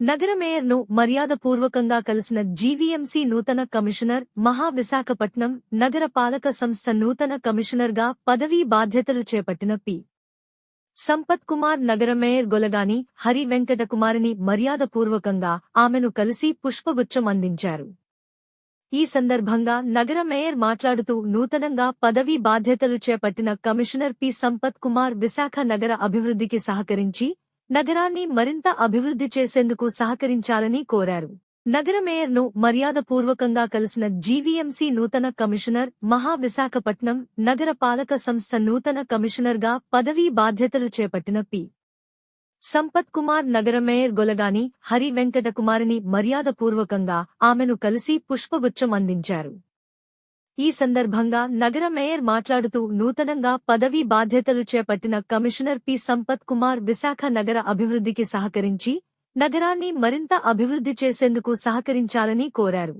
నగర మేయర్ను మర్యాదపూర్వకంగా కలిసిన జీవీఎంసీ నూతన కమిషనర్ మహా విశాఖపట్నం నగర పాలక సంస్థ నూతన కమిషనర్గా పదవీ బాధ్యతలు చేపట్టిన పి. సంపత్ కుమార్ నగర మేయర్ గొలగాని హరి వెంకటకుమారిని మర్యాదపూర్వకంగా ఆమెను కలిసి పుష్పగుచ్చం అందించారు. ఈ సందర్భంగా నగర మేయర్ మాట్లాడుతూ నూతనంగా పదవీ బాధ్యతలు చేపట్టిన కమిషనర్ పి. సంపత్ కుమార్ విశాఖ నగర అభివృద్ధికి సహకరించి నగరాన్ని మరింత అభివృద్ధి చేసేందుకు సహకరించాలని కోరారు. నగర మేయర్ను మర్యాదపూర్వకంగా కలిసిన జీవీఎంసీ నూతన కమిషనర్ మహా విశాఖపట్నం నగర పాలక సంస్థ నూతన కమిషనర్గా పదవీ బాధ్యతలు చేపట్టిన పి. సంపత్ కుమార్ నగర మేయర్ గొలగాని హరి వెంకటకుమారిని మర్యాదపూర్వకంగా ఆమెను కలిసి పుష్పగుచ్చం అందించారు. ఈ సందర్భంగా నగర మేయర్ మాట్లాడుతూ నూతనంగా పదవీ బాధ్యతలు చేపట్టిన కమిషనర్ పి. సంపత్ కుమార్ విశాఖ నగర అభివృద్ధికి సహకరించి నగరాన్ని మరింత అభివృద్ధి చేసేందుకు సహకరించాలని కోరారు.